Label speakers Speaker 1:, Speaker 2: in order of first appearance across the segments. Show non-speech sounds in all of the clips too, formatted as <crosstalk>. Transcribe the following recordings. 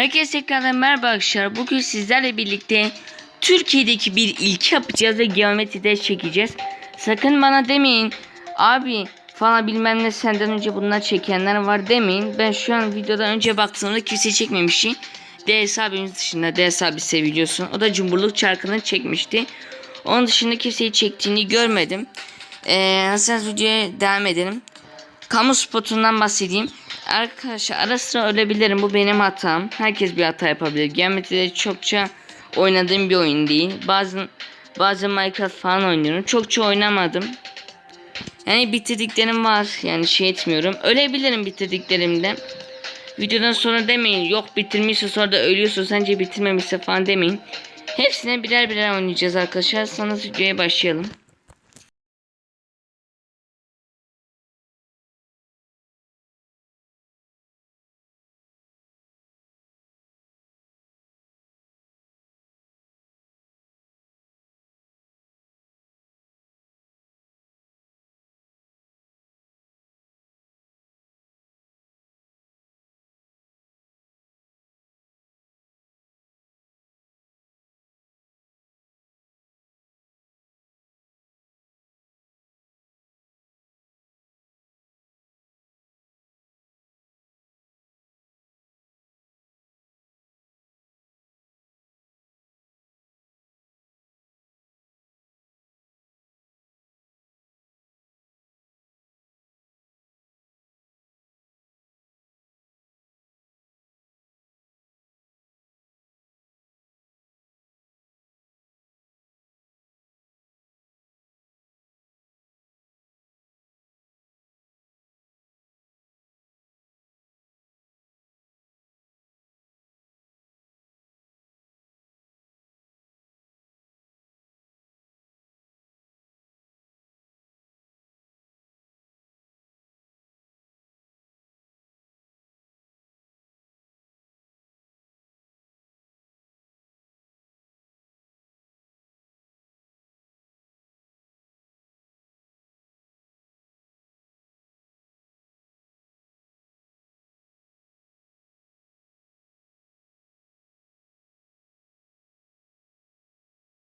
Speaker 1: Herkese tekrardan merhaba arkadaşlar. Bugün sizlerle birlikte Türkiye'deki bir ilki yapacağız ve geometride çekeceğiz. Sakın bana demeyin abi falan bilmem ne senden önce bunlar çekenler var demeyin. Ben şu an videodan önce baktığımda kimse çekmemişti. DS abimiz dışında DS abi seviyorsun. O da Cumburluk çarkını çekmişti. Onun dışında kimseyi çektiğini görmedim. Ee, hazırsanız videoya devam edelim. Kamu spotundan bahsedeyim. Arkadaşlar ara sıra ölebilirim. Bu benim hatam. Herkes bir hata yapabilir. Geometride çokça oynadığım bir oyun değil. Bazen bazen Minecraft falan oynuyorum. Çokça oynamadım. Yani bitirdiklerim var. Yani şey etmiyorum. Ölebilirim bitirdiklerimde. Videodan sonra demeyin. Yok bitirmişse sonra da ölüyorsun. Sence bitirmemişse falan demeyin. Hepsine birer birer oynayacağız arkadaşlar. Sonra videoya başlayalım.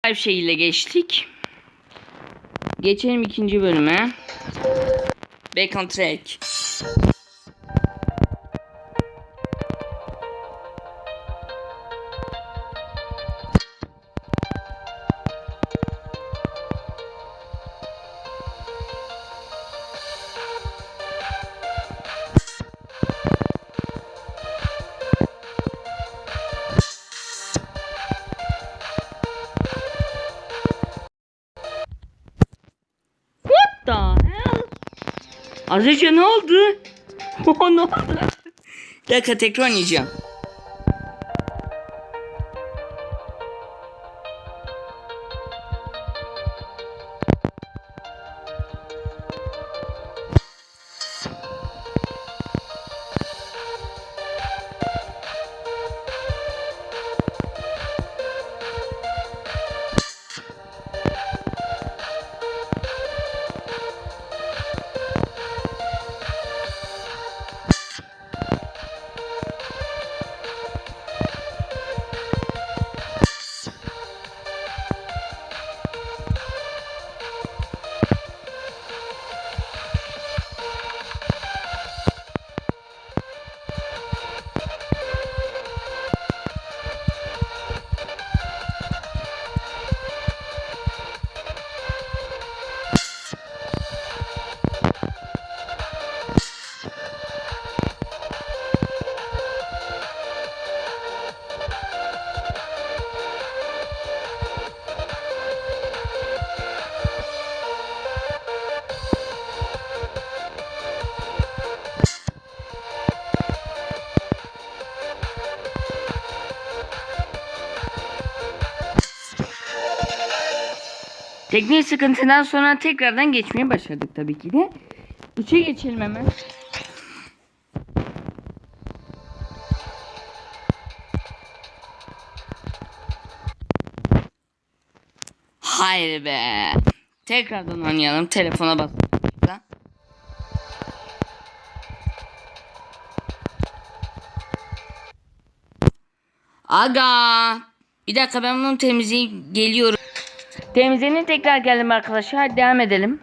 Speaker 1: Live şeyiyle geçtik. Geçelim ikinci bölüme. Back on track. Az ne oldu? <laughs> ne oldu? Bir dakika tekrar oynayacağım. Teknik sıkıntıdan sonra tekrardan geçmeye başladık tabii ki de. 3'e geçelim hemen. Hayır be. Tekrardan oynayalım. Telefona bas. Aga. Bir dakika ben bunu temizleyip geliyorum. Temizlenin tekrar geldim arkadaşlar. Devam edelim.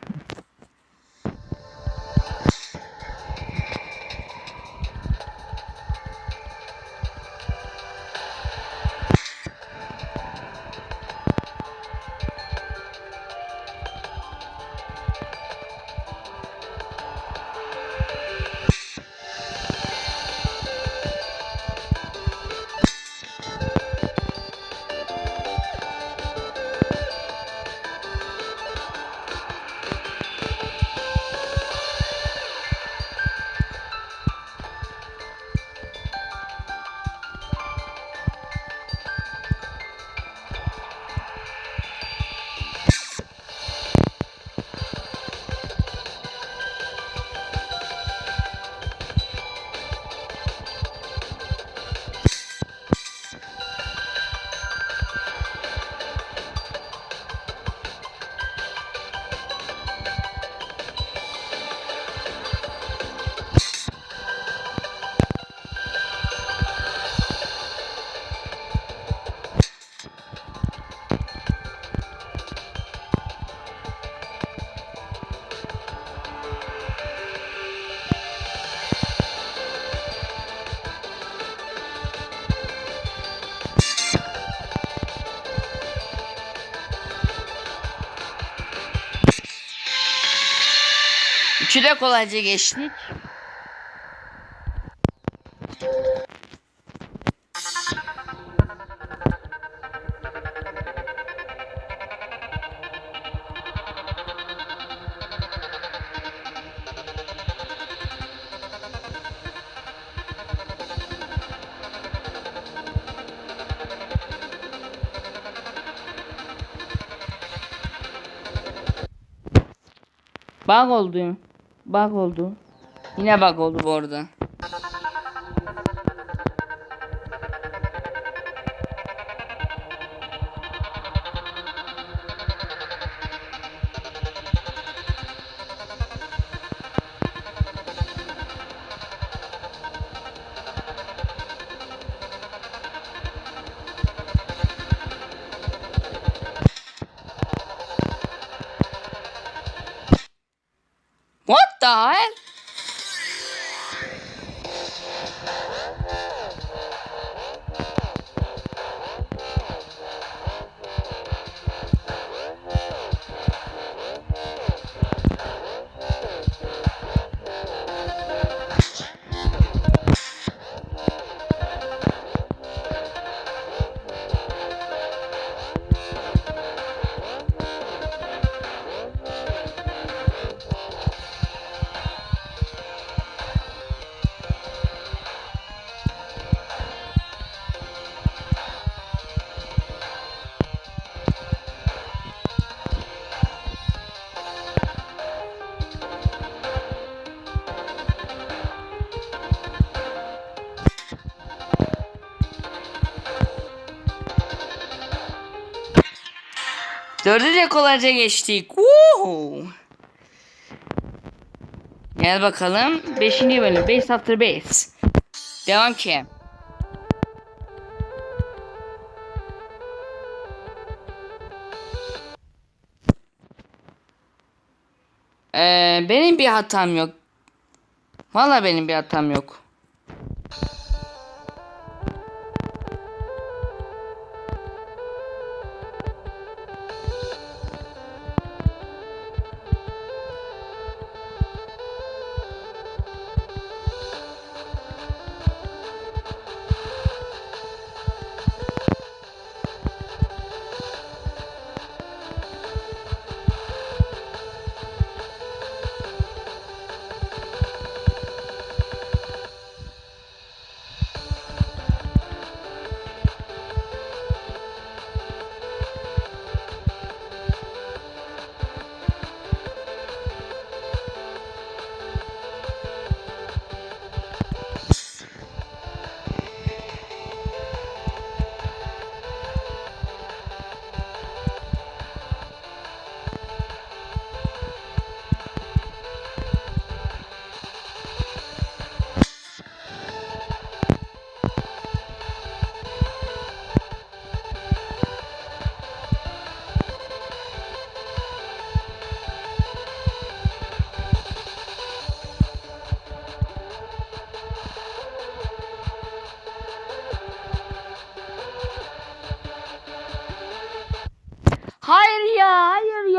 Speaker 1: Üçü de kolayca geçtik. Bug oldu. Bug oldu. Yine bug oldu bu arada. What the hell? Dördü de geçtik. Woo! Gel bakalım. Beşinci bölüm. Base after base. Devam ki. Ee, benim bir hatam yok. Valla benim bir hatam yok.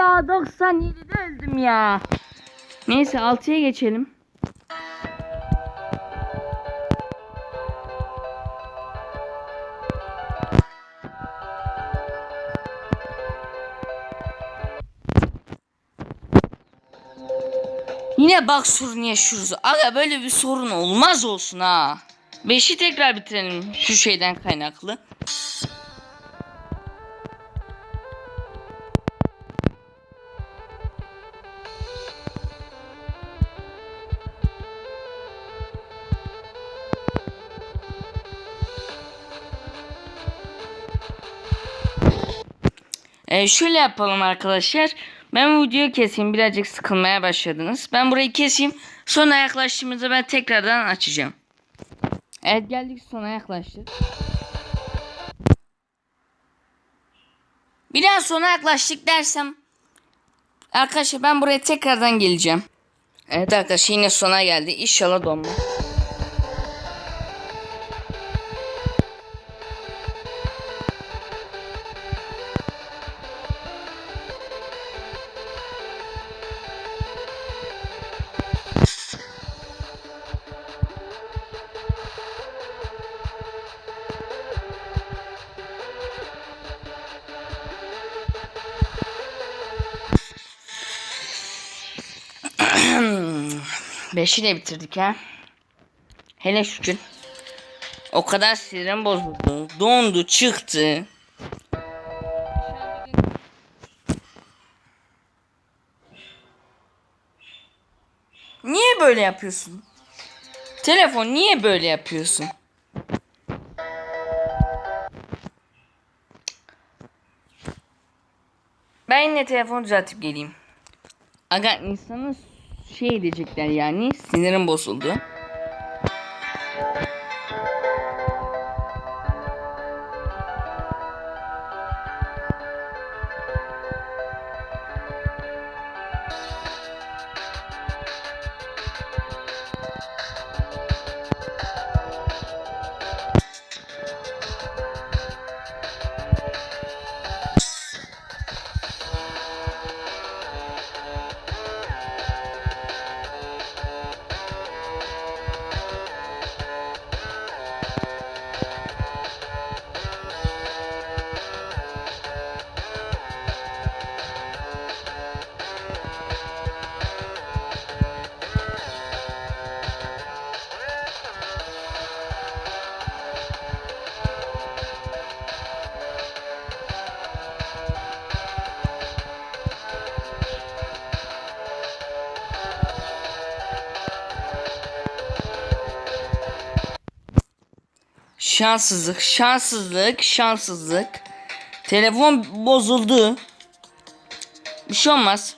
Speaker 1: Ya 97'de öldüm ya. Neyse 6'ya geçelim. Yine bak sorun yaşıyoruz. Aga böyle bir sorun olmaz olsun ha. Beşi tekrar bitirelim şu şeyden kaynaklı. Ee, şöyle yapalım arkadaşlar. Ben bu videoyu keseyim. Birazcık sıkılmaya başladınız. Ben burayı keseyim. Sonra yaklaştığımızda ben tekrardan açacağım. Evet geldik sona yaklaştık. Bir daha sona yaklaştık dersem Arkadaşlar ben buraya tekrardan geleceğim. Evet arkadaşlar yine sona geldi. İnşallah donma. Beşi de bitirdik ha. Hele şükür. O kadar sinirim bozuldu. Dondu çıktı. Niye böyle yapıyorsun? Telefon niye böyle yapıyorsun? Ben yine telefonu düzeltip geleyim. Aga insanı şey edecekler yani sinirim bozuldu. Şanssızlık, şanssızlık, şanssızlık. Telefon bozuldu. Bir şey olmaz.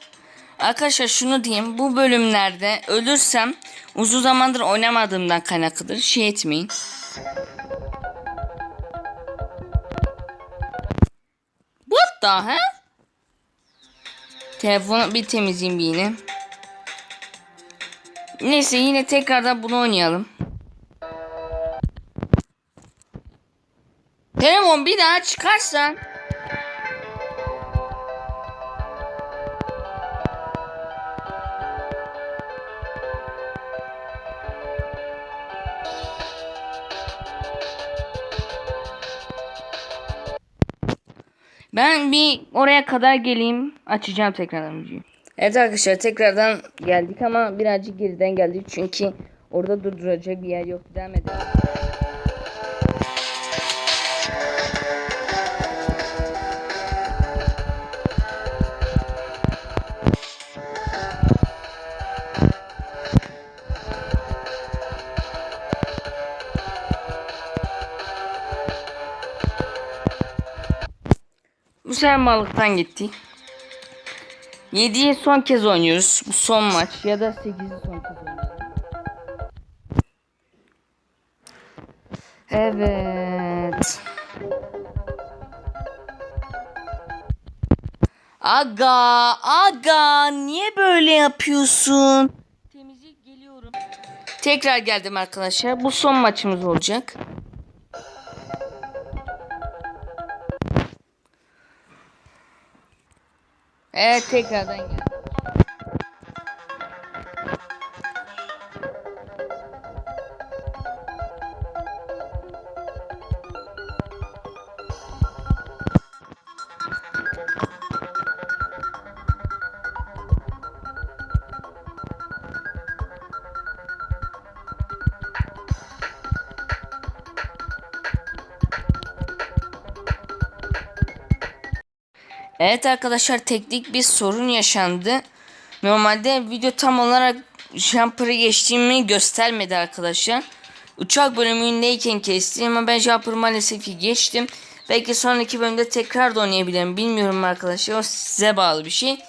Speaker 1: Arkadaşlar şunu diyeyim. Bu bölümlerde ölürsem uzun zamandır oynamadığımdan kaynaklıdır. Şey etmeyin. The hell? Telefonu bir temizleyeyim bir yine. Neyse yine tekrardan bunu oynayalım. Telefon bir daha çıkarsan. Ben bir oraya kadar geleyim. Açacağım tekrardan videoyu. Evet arkadaşlar tekrardan geldik ama birazcık geriden geldik. Çünkü orada durduracak bir yer yok. Devam edelim. Bu sefer malıktan gitti. 7'yi son kez oynuyoruz. Bu son maç ya da 8'i son kez oynuyoruz. Evet. Aga, aga niye böyle yapıyorsun? Temizlik geliyorum. Tekrar geldim arkadaşlar. Bu son maçımız olacak. Evet tekrardan gel. Evet arkadaşlar teknik bir sorun yaşandı. Normalde video tam olarak jumper'ı geçtiğimi göstermedi arkadaşlar. Uçak bölümündeyken kestim ama ben jumper'ı maalesef ki geçtim. Belki sonraki bölümde tekrar da oynayabilirim. Bilmiyorum arkadaşlar. O size bağlı bir şey.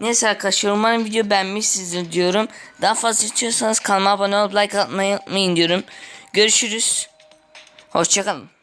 Speaker 1: Neyse arkadaşlar umarım video beğenmişsinizdir diyorum. Daha fazla istiyorsanız kanalıma abone olup like atmayı unutmayın diyorum. Görüşürüz. Hoşçakalın.